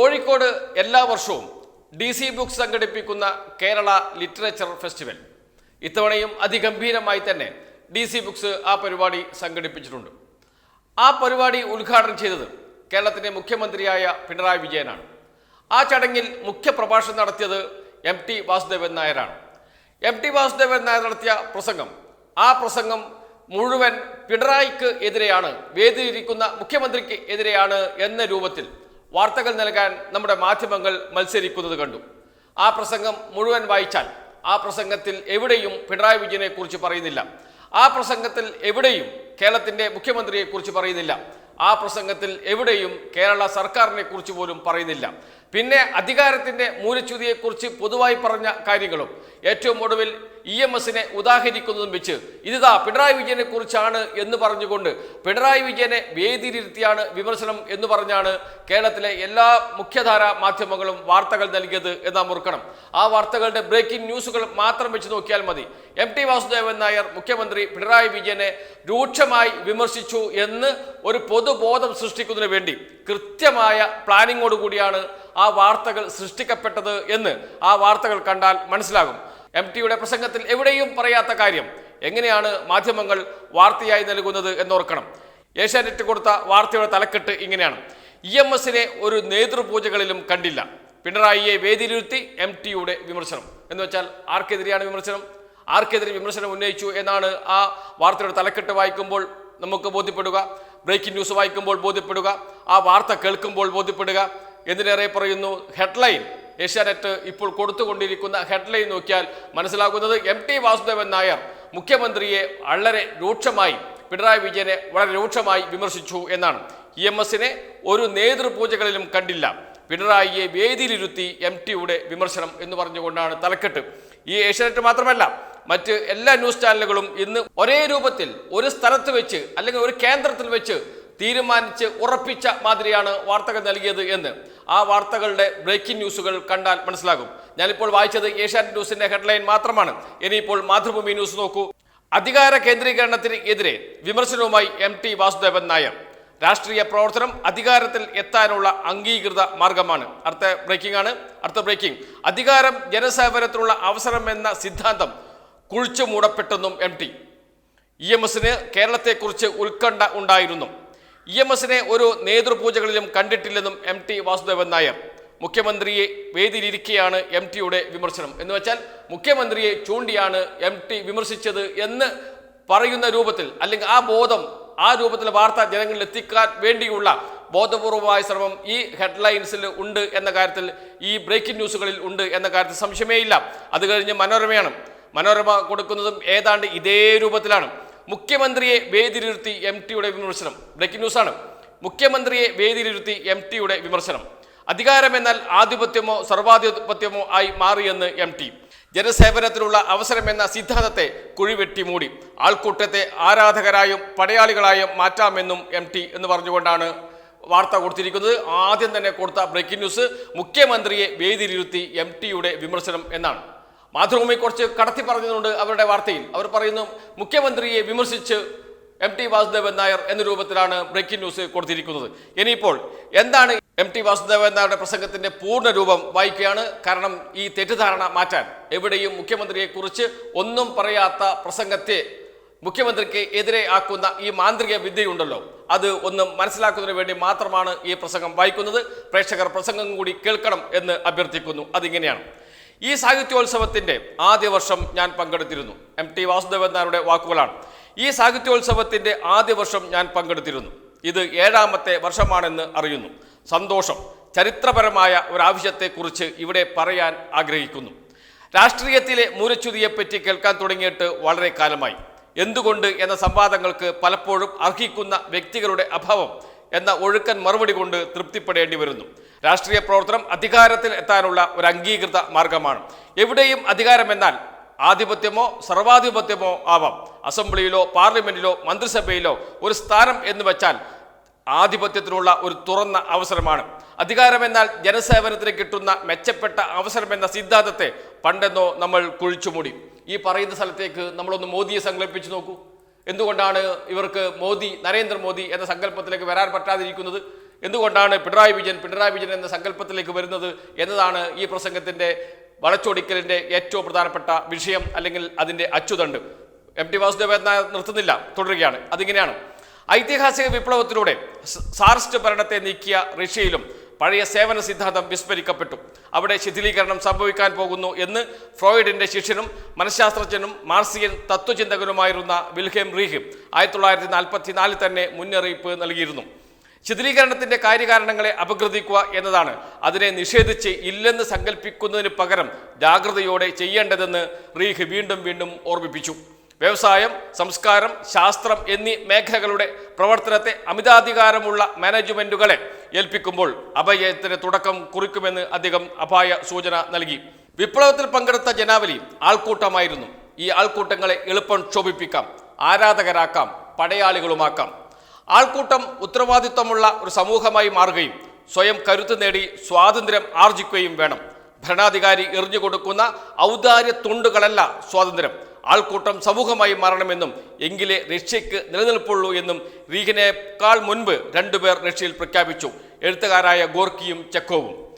കോഴിക്കോട് എല്ലാ വർഷവും D C books സംഘടിപ്പിക്കുന്ന കേരള ലിറ്ററേച്ചർ ഫെസ്റ്റിവൽ. ഇത്തവണയും അതിഗംഭീരമായി തന്നെ ഡി സി ബുക്സ് ആ പരിപാടി സംഘടിപ്പിച്ചിട്ടുണ്ട്. ആ പരിപാടി ഉദ്ഘാടനം ചെയ്തത് കേരളത്തിന്റെ മുഖ്യമന്ത്രിയായ പിണറായി വിജയനാണ്. ആ ചടങ്ങിൽ മുഖ്യ പ്രഭാഷണം നടത്തിയത് എം ടി വാസുദേവൻ നായരാണ്. എം ടി വാസുദേവൻ നായർ നടത്തിയ പ്രസംഗം ആ പ്രസംഗം മുഴുവൻ പിണറായിക്ക് എതിരെയാണ് വേദിയിരിക്കുന്ന മുഖ്യമന്ത്രിക്ക് എതിരെയാണ് എന്ന രൂപത്തിൽ വാർത്തകൾ നൽകാൻ നമ്മുടെ മാധ്യമങ്ങൾ മത്സരിക്കുന്നത് കണ്ടു. ആ പ്രസംഗം മുഴുവൻ വായിച്ചാൽ ആ പ്രസംഗത്തിൽ എവിടെയും പിണറായി വിജയനെ കുറിച്ച് പറയുന്നില്ല. ആ പ്രസംഗത്തിൽ എവിടെയും കേരളത്തിന്റെ മുഖ്യമന്ത്രിയെ കുറിച്ച് പറയുന്നില്ല. ആ പ്രസംഗത്തിൽ എവിടെയും കേരള സർക്കാരിനെ കുറിച്ച് പോലും പറയുന്നില്ല. പിന്നെ അധികാരത്തിന്റെ മൂലച്യുതിയെക്കുറിച്ച് പൊതുവായി പറഞ്ഞ കാര്യങ്ങളും ഏറ്റവും ഒടുവിൽ ഇ എം എസിനെ ഉദാഹരിക്കുന്നതും വെച്ച് ഇതാ പിണറായി വിജയനെ കുറിച്ചാണ് എന്ന് പറഞ്ഞുകൊണ്ട് പിണറായി വിജയനെ വേദിയിലിരുത്തിയാണ് വിമർശനം എന്ന് പറഞ്ഞാണ് കേരളത്തിലെ എല്ലാ മുഖ്യധാര മാധ്യമങ്ങളും വാർത്തകൾ നൽകിയത് എന്ന് മുറുക്കണം. ആ വാർത്തകളുടെ ബ്രേക്കിംഗ് ന്യൂസുകൾ മാത്രം വെച്ച് നോക്കിയാൽ മതി. എം ടി വാസുദേവൻ നായർ മുഖ്യമന്ത്രി പിണറായി വിജയനെ രൂക്ഷമായി വിമർശിച്ചു എന്ന് ഒരു പൊതുബോധം സൃഷ്ടിക്കുന്നതിന് വേണ്ടി കൃത്യമായ പ്ലാനിങ്ങോടുകൂടിയാണ് ആ വാർത്തകൾ സൃഷ്ടിക്കപ്പെട്ടത് എന്ന് ആ വാർത്തകൾ കണ്ടാൽ മനസ്സിലാകും. എം ടിയുടെ പ്രസംഗത്തിൽ എവിടെയും പറയാത്ത കാര്യം എങ്ങനെയാണ് മാധ്യമങ്ങൾ വാർത്തയായി നൽകുന്നത് എന്നോർക്കണം. ഏഷ്യാനെറ്റ് കൊടുത്ത വാർത്തയുടെ തലക്കെട്ട് ഇങ്ങനെയാണ്. ഇ എം എസിനെ ഒരു നേതൃപൂജകളിലും കണ്ടില്ല. പിണറായിയെ വേദിയിലിരുത്തി എം ടിയുടെ വിമർശനം. എന്ന് വെച്ചാൽ ആർക്കെതിരെയാണ് വിമർശനം? ആർക്കെതിരെ വിമർശനം ഉന്നയിച്ചു എന്നാണ് ആ വാർത്തയുടെ തലക്കെട്ട് വായിക്കുമ്പോൾ നമുക്ക് ബോധ്യപ്പെടുക. ബ്രേക്കിംഗ് ന്യൂസ് വായിക്കുമ്പോൾ ബോധ്യപ്പെടുക. ആ വാർത്ത കേൾക്കുമ്പോൾ ബോധ്യപ്പെടുക. എന്തിനേറെ പറയുന്നു ഹെഡ്ലൈൻ ഏഷ്യാനെറ്റ് ഇപ്പോൾ കൊടുത്തുകൊണ്ടിരിക്കുന്ന ഹെഡ്ലൈൻ നോക്കിയാൽ മനസ്സിലാകുന്നത് എം ടി വാസുദേവൻ നായർ മുഖ്യമന്ത്രിയെ വളരെ രൂക്ഷമായി പിണറായി വിജയനെ വളരെ രൂക്ഷമായി വിമർശിച്ചു എന്നാണ്. ഇ എം എസിനെ ഒരു നേതൃപൂജകളിലും കണ്ടില്ല. പിണറായിയെ വേദിയിലിരുത്തി എം ടിയുടെ വിമർശനം എന്ന് പറഞ്ഞുകൊണ്ടാണ് തലക്കെട്ട്. ഈ ഏഷ്യാനെറ്റ് മാത്രമല്ല മറ്റ് എല്ലാ ന്യൂസ് ചാനലുകളും ഇന്ന് ഒരേ രൂപത്തിൽ ഒരു സ്ഥലത്ത് വെച്ച് അല്ലെങ്കിൽ ഒരു കേന്ദ്രത്തിൽ വെച്ച് തീരുമാനിച്ച് ഉറപ്പിച്ച മാതിരിയാണ് വാർത്തകൾ നൽകിയത് എന്ന്. ആ വാർത്തകളുടെ ബ്രേക്കിംഗ് ന്യൂസുകൾ കണ്ടാൽ മനസ്സിലാകും. ഞാനിപ്പോൾ വായിച്ചത് ഏഷ്യാനെറ്റ് ന്യൂസിന്റെ ഹെഡ്ലൈൻ മാത്രമാണ്. ഇനിയിപ്പോൾ മാതൃഭൂമി ന്യൂസ് നോക്കൂ. അധികാര കേന്ദ്രീകരണത്തിന് എതിരെ വിമർശനവുമായി എം ടി വാസുദേവൻ നായർ. രാഷ്ട്രീയ പ്രവർത്തനം അധികാരത്തിൽ എത്താനുള്ള അംഗീകൃത മാർഗമാണ്. അടുത്ത ബ്രേക്കിംഗ് ആണ്. അടുത്ത ബ്രേക്കിംഗ് അധികാരം ജനസേവനത്തിനുള്ള അവസരം എന്ന സിദ്ധാന്തം കുഴിച്ചു മൂടപ്പെട്ടെന്നും എം ടി. ഇ എം എസിന് കേരളത്തെക്കുറിച്ച് ഉത്കണ്ഠ ഉണ്ടായിരുന്നു. ഇ എം എസിനെ ഒരു നേതൃപൂജകളിലും കണ്ടിട്ടില്ലെന്നും എം ടി വാസുദേവൻ നായർ. മുഖ്യമന്ത്രിയെ വേദിയിലിരിക്കെയാണ് എം ടിയുടെ വിമർശനം. എന്ന് വെച്ചാൽ മുഖ്യമന്ത്രിയെ ചൂണ്ടിയാണ് എം ടി വിമർശിച്ചത് എന്ന് പറയുന്ന രൂപത്തിൽ അല്ലെങ്കിൽ ആ ബോധം ആ രൂപത്തിലെ വാർത്ത ജനങ്ങളിൽ എത്തിക്കാൻ വേണ്ടിയുള്ള ബോധപൂർവമായ ശ്രമം ഈ ഹെഡ്ലൈൻസിൽ ഉണ്ട് എന്ന കാര്യത്തിൽ ഈ ബ്രേക്കിംഗ് ന്യൂസുകളിൽ ഉണ്ട് എന്ന കാര്യത്തിൽ സംശയമേ ഇല്ല. അത് കഴിഞ്ഞ് മനോരമയാണ്. മനോരമ കൊടുക്കുന്നതും ഏതാണ്ട് ഇതേ രൂപത്തിലാണ്. മുഖ്യമന്ത്രിയെ വേദിയിലിരുത്തി എം ടിയുടെ വിമർശനം. ബ്രേക്കിംഗ് ന്യൂസാണ്. മുഖ്യമന്ത്രിയെ വേദിയിലിരുത്തി എം ടിയുടെ വിമർശനം. അധികാരമെന്നാൽ ആധിപത്യമോ സർവാധിപത്യമോ ആയി മാറിയെന്ന് എം ടി. ജനസേവനത്തിനുള്ള എന്ന സിദ്ധാന്തത്തെ കുഴിവെട്ടി മൂടി. ആൾക്കൂട്ടത്തെ ആരാധകരായും പടയാളികളായും മാറ്റാമെന്നും എം ടി എന്ന് പറഞ്ഞുകൊണ്ടാണ് വാർത്ത കൊടുത്തിരിക്കുന്നത്. ആദ്യം തന്നെ കൊടുത്ത ബ്രേക്കിംഗ് ന്യൂസ് മുഖ്യമന്ത്രിയെ വേദിയിലിരുത്തി എം ടിയുടെ വിമർശനം എന്നാണ്. മാതൃഭൂമി കുറച്ച് കടത്തി പറഞ്ഞതുകൊണ്ട് അവരുടെ വാർത്തയിൽ അവർ പറയുന്നു മുഖ്യമന്ത്രിയെ വിമർശിച്ച് എം ടി വാസുദേവൻ നായർ എന്ന രൂപത്തിലാണ് ബ്രേക്കിംഗ് ന്യൂസ് കൊടുത്തിരിക്കുന്നത്. ഇനിയിപ്പോൾ എന്താണ് എം ടി വാസുദേവൻ നായരുടെ പ്രസംഗത്തിന്റെ പൂർണ രൂപം വായിക്കുകയാണ്. കാരണം ഈ തെറ്റിദ്ധാരണ മാറ്റാൻ എവിടെയും മുഖ്യമന്ത്രിയെക്കുറിച്ച് ഒന്നും പറയാത്ത പ്രസംഗത്തെ മുഖ്യമന്ത്രിക്ക് എതിരെ ആക്കുന്ന ഈ മാന്ത്രിക വിദ്യയുണ്ടല്ലോ. അത് ഒന്ന് മനസ്സിലാക്കുന്നതിന് വേണ്ടി മാത്രമാണ് ഈ പ്രസംഗം വായിക്കുന്നത്. പ്രേക്ഷകർ പ്രസംഗം കൂടി കേൾക്കണം എന്ന് അഭ്യർത്ഥിക്കുന്നു. അതിങ്ങനെയാണ്. ഈ സാഹിത്യോത്സവത്തിന്റെ ആദ്യ വർഷം ഞാൻ പങ്കെടുത്തിരുന്നു. എം ടി വാസുദേവൻ നായരുടെ വാക്കുകളാണ്. ഈ സാഹിത്യോത്സവത്തിന്റെ ആദ്യ വർഷം ഞാൻ പങ്കെടുത്തിരുന്നു. ഇത് ഏഴാമത്തെ വർഷമാണെന്ന് അറിയുന്നു. സന്തോഷം ചരിത്രപരമായ ഒരാവശ്യത്തെക്കുറിച്ച് ഇവിടെ പറയാൻ ആഗ്രഹിക്കുന്നു. രാഷ്ട്രീയത്തിലെ മൂലച്യുതിയെപ്പറ്റി കേൾക്കാൻ തുടങ്ങിയിട്ട് വളരെ കാലമായി. എന്തുകൊണ്ട് എന്ന സംവാദങ്ങൾക്ക് പലപ്പോഴും അർഹിക്കുന്ന വ്യക്തികളുടെ അഭാവം എന്ന ഒഴുക്കൻ മറുപടി കൊണ്ട് തൃപ്തിപ്പെടേണ്ടി വരുന്നു. രാഷ്ട്രീയ പ്രവർത്തനം അധികാരത്തിൽ എത്താനുള്ള ഒരു അംഗീകൃത മാർഗമാണ്. എവിടെയും അധികാരം എന്നാൽ ആധിപത്യമോ സർവാധിപത്യമോ ആവാം. അസംബ്ലിയിലോ പാർലമെന്റിലോ മന്ത്രിസഭയിലോ ഒരു സ്ഥാനം എന്ന് വെച്ചാൽ ആധിപത്യത്തിനുള്ള ഒരു തുറന്ന അവസരമാണ്. അധികാരമെന്നാൽ ജനസേവനത്തിന് കിട്ടുന്ന മെച്ചപ്പെട്ട അവസരമെന്ന സിദ്ധാന്തത്തെ പണ്ടെന്നോ നമ്മൾ കുഴിച്ചുമൂടി. ഈ പറയുന്ന സ്ഥലത്തേക്ക് നമ്മളൊന്ന് മോദിയെ സങ്കല്പിച്ചു നോക്കൂ. എന്തുകൊണ്ടാണ് ഇവർക്ക് മോദി നരേന്ദ്രമോദി എന്ന സങ്കല്പത്തിലേക്ക് വരാൻ പറ്റാതിരിക്കുന്നത്? എന്തുകൊണ്ടാണ് പിണറായി വിജയൻ പിണറായി വിജയൻ എന്ന സങ്കല്പത്തിലേക്ക് വരുന്നത് എന്നതാണ് ഈ പ്രസംഗത്തിന്റെ വളച്ചൊടിക്കലിന്റെ ഏറ്റവും പ്രധാനപ്പെട്ട വിഷയം അല്ലെങ്കിൽ അതിന്റെ അച്ചുതണ്ട്. എം ടി വാസുദേവൻ നായർ നിർത്തുന്നില്ല തുടരുകയാണ്. അതിങ്ങനെയാണ്. ഐതിഹാസിക വിപ്ലവത്തിലൂടെ സാർസ്റ്റ് ഭരണത്തെ നീക്കിയ റഷ്യയിലും പഴയ സേവന സിദ്ധാന്തം വിസ്മരിക്കപ്പെട്ടു. അവിടെ ശിഥിലീകരണം സംഭവിക്കാൻ പോകുന്നു എന്ന് ഫ്രോയിഡിന്റെ ശിഷ്യനും മനഃശാസ്ത്രജ്ഞനും മാർസിയൻ തത്വചിന്തകനുമായിരുന്ന വിൽഹേം റീഹ് ആയിരത്തി തൊള്ളായിരത്തി നാൽപ്പത്തിനാലിൽ തന്നെ മുന്നറിയിപ്പ് നൽകിയിരുന്നു. ശിഥിലീകരണത്തിന്റെ കാര്യകാരണങ്ങളെ അപഗ്രഥിക്കുക എന്നതാണ്. അതിനെ നിഷേധിച്ച് ഇല്ലെന്ന് സങ്കല്പിക്കുന്നതിന് പകരം ജാഗ്രതയോടെ ചെയ്യേണ്ടതെന്ന് റീഹ് വീണ്ടും വീണ്ടും ഓർമ്മിപ്പിച്ചു. വ്യവസായം സംസ്കാരം ശാസ്ത്രം എന്നീ മേഖലകളുടെ പ്രവർത്തനത്തെ അമിതാധികാരമുള്ള മാനേജ്മെന്റുകളെ ഏൽപ്പിക്കുമ്പോൾ അപജയത്തിന് തുടക്കം കുറിക്കുമെന്ന് അദ്ദേഹം അപായ സൂചന നൽകി. വിപ്ലവത്തിൽ പങ്കെടുത്ത ജനാവലി ആൾക്കൂട്ടമായിരുന്നു. ഈ ആൾക്കൂട്ടങ്ങളെ എളുപ്പം ക്ഷോഭിപ്പിക്കാം ആരാധകരാക്കാം പടയാളികളുമാക്കാം. ആൾക്കൂട്ടം ഉത്തരവാദിത്വമുള്ള ഒരു സമൂഹമായി മാറുകയും സ്വയം കരുത്ത് നേടി സ്വാതന്ത്ര്യം ആർജിക്കുകയും വേണം. ഭരണാധികാരി എറിഞ്ഞു കൊടുക്കുന്ന ഔദാര്യ തുണ്ടുകളല്ല സ്വാതന്ത്ര്യം. ആൾക്കൂട്ടം സമൂഹമായി മാറണമെന്നും എങ്കിലേ റഷ്യക്ക് നിലനിൽപ്പുള്ളൂ എന്നും റീഗിനേക്കാൾ മുൻപ് രണ്ടുപേർ റഷ്യയിൽ പ്രഖ്യാപിച്ചു. എഴുത്തുകാരായ ഗോർക്കിയും ചെക്കോവും.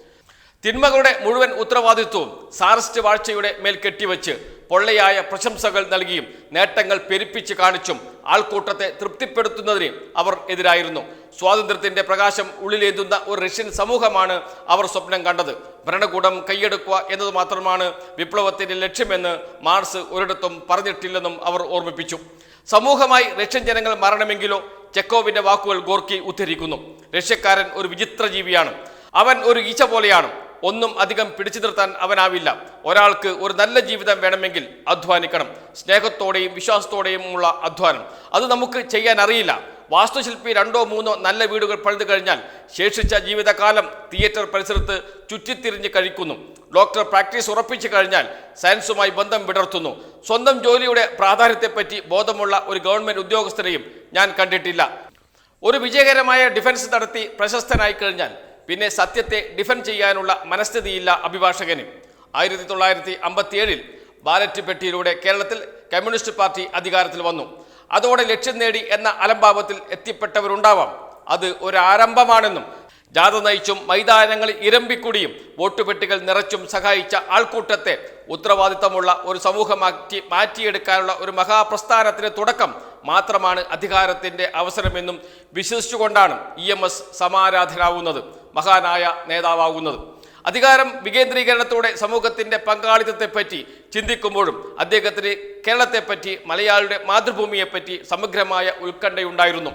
തിന്മകളുടെ മുഴുവൻ ഉത്തരവാദിത്വവും സാറസ്റ്റ് വാഴ്ചയുടെ മേൽ കെട്ടിവെച്ച് പൊള്ളയായ പ്രശംസകൾ നൽകിയും നേട്ടങ്ങൾ പെരുപ്പിച്ച് കാണിച്ചും ആൾക്കൂട്ടത്തെ തൃപ്തിപ്പെടുത്തുന്നതിന് അവർ എതിരായിരുന്നു. സ്വാതന്ത്ര്യത്തിന്റെ പ്രകാശം ഉള്ളിലേതുന്ന ഒരു റഷ്യൻ സമൂഹമാണ് അവർ സ്വപ്നം കണ്ടത്. ഭരണകൂടം കൈയെടുക്കുക എന്നത് മാത്രമാണ് വിപ്ലവത്തിന്റെ ലക്ഷ്യമെന്ന് മാർസ് ഒരിടത്തും പറഞ്ഞിട്ടില്ലെന്നും അവർ ഓർമ്മിപ്പിച്ചു. സമൂഹമായി റഷ്യൻ ജനങ്ങൾ മരണമെങ്കിലോ ചെക്കോവിന്റെ വാക്കുകൾ ഗോർക്കി ഉദ്ധരിക്കുന്നു. റഷ്യക്കാരൻ ഒരു വിചിത്ര ജീവിയാണ് അവൻ ഒരു ഈച്ച പോലെയാണ്. ഒന്നും അധികം പിടിച്ചു നിർത്താൻ അവനാവില്ല. ഒരാൾക്ക് ഒരു നല്ല ജീവിതം വേണമെങ്കിൽ അധ്വാനിക്കണം. സ്നേഹത്തോടെയും വിശ്വാസത്തോടെയും ഉള്ള അധ്വാനം. അത് നമുക്ക് ചെയ്യാൻ അറിയില്ല. വാസ്തുശില്പി രണ്ടോ മൂന്നോ നല്ല വീടുകൾ പണിതു കഴിഞ്ഞാൽ ശേഷിച്ച ജീവിതകാലം തിയേറ്റർ പരിസരത്ത് ചുറ്റിത്തിരിഞ്ഞ് കഴിക്കുന്നു. ഡോക്ടർ പ്രാക്ടീസ് ഉറപ്പിച്ചു കഴിഞ്ഞാൽ സയൻസുമായി ബന്ധം വിടർത്തുന്നു. സ്വന്തം ജോലിയുടെ പ്രാധാന്യത്തെപ്പറ്റി ബോധമുള്ള ഒരു ഗവൺമെന്റ് ഉദ്യോഗസ്ഥരെയും ഞാൻ കണ്ടിട്ടില്ല. ഒരു വിജയകരമായ ഡിഫൻസ് നടത്തി പ്രശസ്തനായി കഴിഞ്ഞാൽ പിന്നെ സത്യത്തെ ഡിഫൻഡ് ചെയ്യാനുള്ള മനസ്ഥിതിയില്ല അഭിഭാഷകന്. ആയിരത്തി തൊള്ളായിരത്തി അമ്പത്തിയേഴിൽ ബാലറ്റ് പെട്ടിയിലൂടെ കേരളത്തിൽ കമ്മ്യൂണിസ്റ്റ് പാർട്ടി അധികാരത്തിൽ വന്നു. അതോടെ ലക്ഷ്യം നേടി എന്ന അലംഭാവത്തിൽ എത്തിപ്പെട്ടവരുണ്ടാവാം. അത് ഒരാരംഭമാണെന്നും ജാഥ നയിച്ചും മൈതാനങ്ങളിൽ ഇരമ്പിക്കുടിയും വോട്ടുപെട്ടികൾ നിറച്ചും സഹായിച്ച ആൾക്കൂട്ടത്തെ ഉത്തരവാദിത്തമുള്ള ഒരു സമൂഹമാക്കി മാറ്റിയെടുക്കാനുള്ള ഒരു മഹാപ്രസ്ഥാനത്തിന് തുടക്കം മാത്രമാണ് അധികാരത്തിന്റെ അവസരമെന്നും വിശ്വസിച്ചുകൊണ്ടാണ് ഇ എം എസ് സമാരാധനാവുന്നത് മഹാനായ നേതാവാകുന്നത്. അധികാരം വികേന്ദ്രീകരണത്തോടെ സമൂഹത്തിന്റെ പങ്കാളിത്തത്തെപ്പറ്റി ചിന്തിക്കുമ്പോഴും അദ്ദേഹത്തിന് കേരളത്തെപ്പറ്റി മലയാളിയുടെ മാതൃഭൂമിയെപ്പറ്റി സമഗ്രമായ ഉത്കണ്ഠയുണ്ടായിരുന്നു.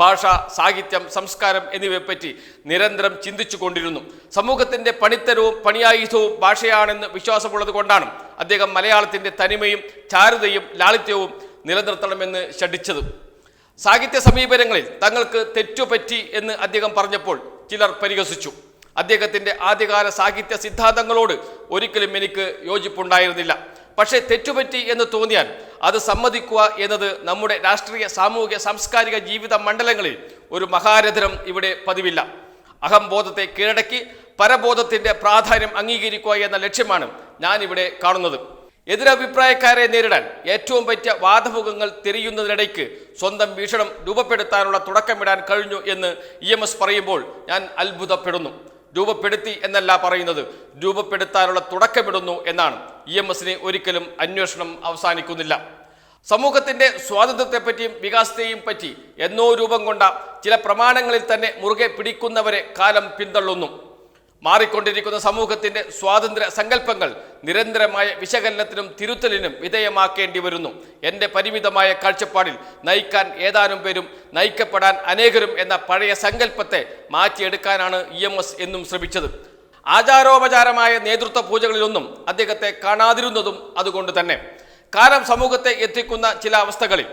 ഭാഷ സാഹിത്യം സംസ്കാരം എന്നിവയെപ്പറ്റി നിരന്തരം ചിന്തിച്ചു കൊണ്ടിരുന്നു സമൂഹത്തിന്റെ പണിത്തരവും പണിയായുധവും ഭാഷയാണെന്ന് വിശ്വാസമുള്ളത് കൊണ്ടാണ് അദ്ദേഹം മലയാളത്തിന്റെ തനിമയും ചാരുതയും ലാളിത്യവും നിലനിർത്തണമെന്ന് ശഠിച്ചത്. സാഹിത്യ സമീപനങ്ങളിൽ തങ്ങൾക്ക് തെറ്റുപറ്റി എന്ന് അദ്ദേഹം പറഞ്ഞപ്പോൾ ചിലർ പരിഹസിച്ചു. അദ്ദേഹത്തിന്റെ ആദ്യകാല സാഹിത്യ സിദ്ധാന്തങ്ങളോട് ഒരിക്കലും എനിക്ക് യോജിപ്പുണ്ടായിരുന്നില്ല. പക്ഷേ തെറ്റുപറ്റി എന്ന് തോന്നിയാൽ അത് സമ്മതിക്കുക എന്നത് നമ്മുടെ രാഷ്ട്രീയ സാമൂഹിക സാംസ്കാരിക ജീവിത മണ്ഡലങ്ങളിൽ ഒരു മഹാരഥനം ഇവിടെ പതിവില്ല. അഹംബോധത്തെ കീഴടക്കി പരബോധത്തിന്റെ പ്രാധാന്യം അംഗീകരിക്കുക എന്ന ലക്ഷ്യമാണ് ഞാനിവിടെ കാണുന്നത്. എതിരഭിപ്രായക്കാരെ നേരിടാൻ ഏറ്റവും പറ്റിയ വാദമുഖങ്ങൾ തിരിയുന്നതിനിടയ്ക്ക് സ്വന്തം വീക്ഷണം രൂപപ്പെടുത്താനുള്ള തുടക്കമിടാൻ കഴിഞ്ഞു എന്ന് ഇ എം എസ് പറയുമ്പോൾ ഞാൻ അത്ഭുതപ്പെടുന്നു. രൂപപ്പെടുത്തി എന്നല്ല പറയുന്നത് രൂപപ്പെടുത്താനുള്ള തുടക്കമിടുന്നു എന്നാണ്. ഇ എം എസിനെ ഒരിക്കലും അന്വേഷണം അവസാനിക്കുന്നില്ല. സമൂഹത്തിന്റെ സ്വാതന്ത്ര്യത്തെപ്പറ്റിയും വികാസത്തെയും പറ്റി എന്നോ രൂപം കൊണ്ട ചില പ്രമാണങ്ങളിൽ തന്നെ മുറുകെ പിടിക്കുന്നവരെ കാലം പിന്തള്ളുന്നു. മാറിക്കൊണ്ടിരിക്കുന്ന സമൂഹത്തിന്റെ സ്വാതന്ത്ര്യ സങ്കല്പങ്ങൾ നിരന്തരമായ വിശകലനത്തിനും തിരുത്തലിനും വിധേയമാക്കേണ്ടി വരുന്നു. എന്റെ പരിമിതമായ കാഴ്ചപ്പാടിൽ നയിക്കാൻ ഏതാനും പേരും നയിക്കപ്പെടാൻ അനേകരും എന്ന പഴയ സങ്കല്പത്തെ മാറ്റിയെടുക്കാനാണ് ഇ എം എസ് എന്നും ശ്രമിച്ചത്. ആചാരോപചാരമായ നേതൃത്വ പൂജകളിലൊന്നും അദ്ദേഹത്തെ കാണാതിരുന്നതും അതുകൊണ്ട് തന്നെ. കാലം സമൂഹത്തെ എത്തിക്കുന്ന ചില അവസ്ഥകളിൽ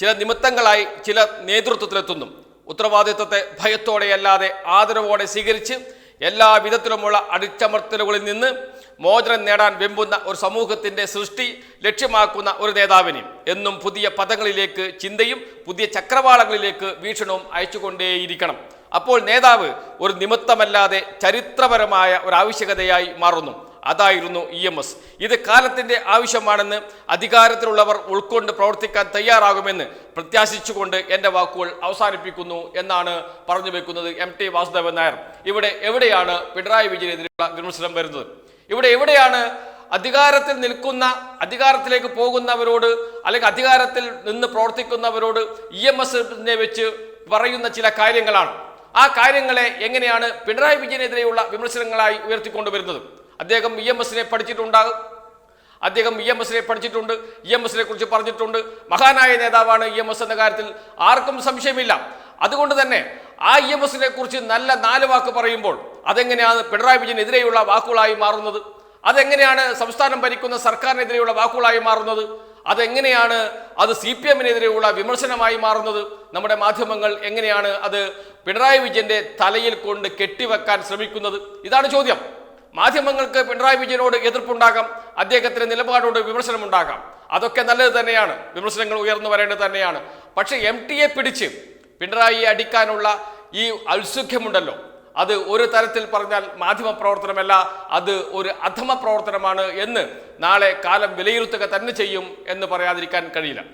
ചില നിമിത്തങ്ങളായി ചില നേതൃത്വത്തിലെത്തുന്നു. ഉത്തരവാദിത്വത്തെ ഭയത്തോടെയല്ലാതെ ആദരവോടെ സ്വീകരിച്ച് എല്ലാ വിധത്തിലുമുള്ള അടിച്ചമർത്തലുകളിൽ നിന്ന് മോചനം നേടാൻ വെമ്പുന്ന ഒരു സമൂഹത്തിന്റെ സൃഷ്ടി ലക്ഷ്യമാക്കുന്ന ഒരു നേതാവിന് എന്നും പുതിയ പദങ്ങളിലേക്ക് ചിന്തയും പുതിയ ചക്രവാളങ്ങളിലേക്ക് വീക്ഷണവും അയച്ചുകൊണ്ടേയിരിക്കണം. അപ്പോൾ നേതാവ് ഒരു നിമിത്തമല്ലാതെ ചരിത്രപരമായ ഒരു ആവശ്യകതയായി മാറുന്നു. അതായിരുന്നു ഇ എം എസ്. ഇത് കാലത്തിന്റെ ആവശ്യമാണെന്ന് അധികാരത്തിലുള്ളവർ ഉൾക്കൊണ്ട് പ്രവർത്തിക്കാൻ തയ്യാറാകുമെന്ന് പ്രത്യാശിച്ചുകൊണ്ട് എന്റെ വാക്കുകൾ അവസാനിപ്പിക്കുന്നു എന്നാണ് പറഞ്ഞു വെക്കുന്നത് എം ടി വാസുദേവൻ നായർ. ഇവിടെ എവിടെയാണ് പിണറായി വിജയനെതിരെയുള്ള വിമർശനം വരുന്നത്? ഇവിടെ എവിടെയാണ് അധികാരത്തിൽ നിൽക്കുന്ന അധികാരത്തിലേക്ക് പോകുന്നവരോട് അല്ലെങ്കിൽ അധികാരത്തിൽ നിന്ന് പ്രവർത്തിക്കുന്നവരോട് ഇ എം എസിനെ വെച്ച് പറയുന്ന ചില കാര്യങ്ങളാണ്. ആ കാര്യങ്ങളെ എങ്ങനെയാണ് പിണറായി വിജയനെതിരെയുള്ള വിമർശനങ്ങളായി ഉയർത്തിക്കൊണ്ടുവരുന്നത്? അദ്ദേഹം ഇ എം എസിനെ പഠിച്ചിട്ടുണ്ടാകും അദ്ദേഹം ഇ എം എസിനെ പഠിച്ചിട്ടുണ്ട്. ഇ എം എസിനെ കുറിച്ച് പറഞ്ഞിട്ടുണ്ട്. മഹാനായ നേതാവാണ് ഇ എം എസ് എന്ന കാര്യത്തിൽ ആർക്കും സംശയമില്ല. അതുകൊണ്ട് തന്നെ ആ ഇ എം എസിനെ കുറിച്ച് നല്ല നാല് വാക്ക് പറയുമ്പോൾ അതെങ്ങനെയാണ് പിണറായി വിജയനെതിരെയുള്ള വാക്കുകളായി മാറുന്നത്? അതെങ്ങനെയാണ് സംസ്ഥാനം ഭരിക്കുന്ന സർക്കാരിനെതിരെയുള്ള വാക്കുകളായി മാറുന്നത്? അതെങ്ങനെയാണ് അത് സി പി എമ്മിനെതിരെയുള്ള വിമർശനമായി മാറുന്നത്? നമ്മുടെ മാധ്യമങ്ങൾ എങ്ങനെയാണ് അത് പിണറായി വിജയന്റെ തലയിൽ കൊണ്ട് കെട്ടിവെക്കാൻ ശ്രമിക്കുന്നത്? ഇതാണ് ചോദ്യം. മാധ്യമങ്ങൾക്ക് പിണറായി വിജയനോട് എതിർപ്പുണ്ടാകാം അദ്ദേഹത്തിന്റെ നിലപാടോട് വിമർശനമുണ്ടാകാം. അതൊക്കെ നല്ലത് തന്നെയാണ്. വിമർശനങ്ങൾ ഉയർന്നു വരേണ്ടത് തന്നെയാണ്. പക്ഷേ എം ടിയെ പിടിച്ച് പിണറായിയെ അടിക്കാനുള്ള ഈ ഔത്സുഖ്യമുണ്ടല്ലോ. അത് ഒരു തരത്തിൽ പറഞ്ഞാൽ മാധ്യമ പ്രവർത്തനമല്ല അത് ഒരു അധമ പ്രവർത്തനമാണ് എന്ന് നാളെ കാലം വിലയിരുത്തുക തന്നെ ചെയ്യും എന്ന് പറയാതിരിക്കാൻ കഴിയില്ല.